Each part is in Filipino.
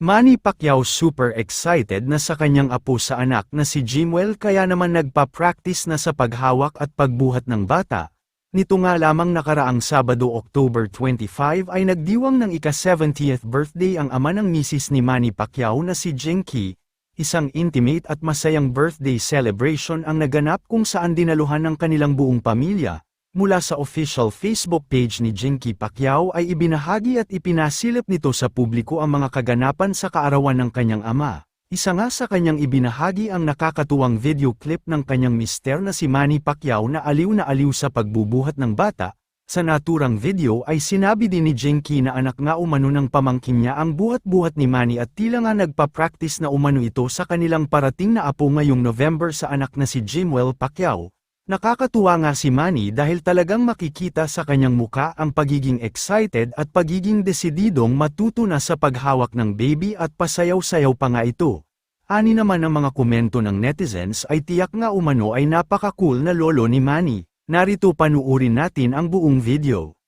Manny Pacquiao super excited na sa kanyang apo sa anak na si Jimwell kaya naman nagpa-practice na sa paghawak at pagbuhat ng bata. Nito nga lamang nakaraang Sabado October 25 ay nagdiwang ng ika-70th birthday ang ama ng misis ni Manny Pacquiao na si Jinky, isang intimate at masayang birthday celebration ang naganap kung saan dinaluhan ng kanilang buong pamilya. Mula sa official Facebook page ni Jinky Pacquiao ay ibinahagi at ipinasilip nito sa publiko ang mga kaganapan sa kaarawan ng kanyang ama. Isa nga sa kanyang ibinahagi ang nakakatuwang video clip ng kanyang mister na si Manny Pacquiao na aliw na aliw sa pagbubuhat ng bata. Sa naturang video ay sinabi din ni Jinky na anak nga umano ng pamangkin niya ang buhat-buhat ni Manny at tila nga nagpa-practice na umano ito sa kanilang parating na apo ngayong November sa anak na si Jimwell Pacquiao. Nakakatuwa nga si Manny dahil talagang makikita sa kanyang muka ang pagiging excited at pagiging desididong matuto na sa paghawak ng baby at pasayaw-sayaw pa nga ito. Ani naman ang mga komento ng netizens ay tiyak nga umano ay napaka-cool na lolo ni Manny. Narito panuurin natin ang buong video.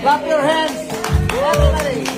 Clap your hands! Everybody!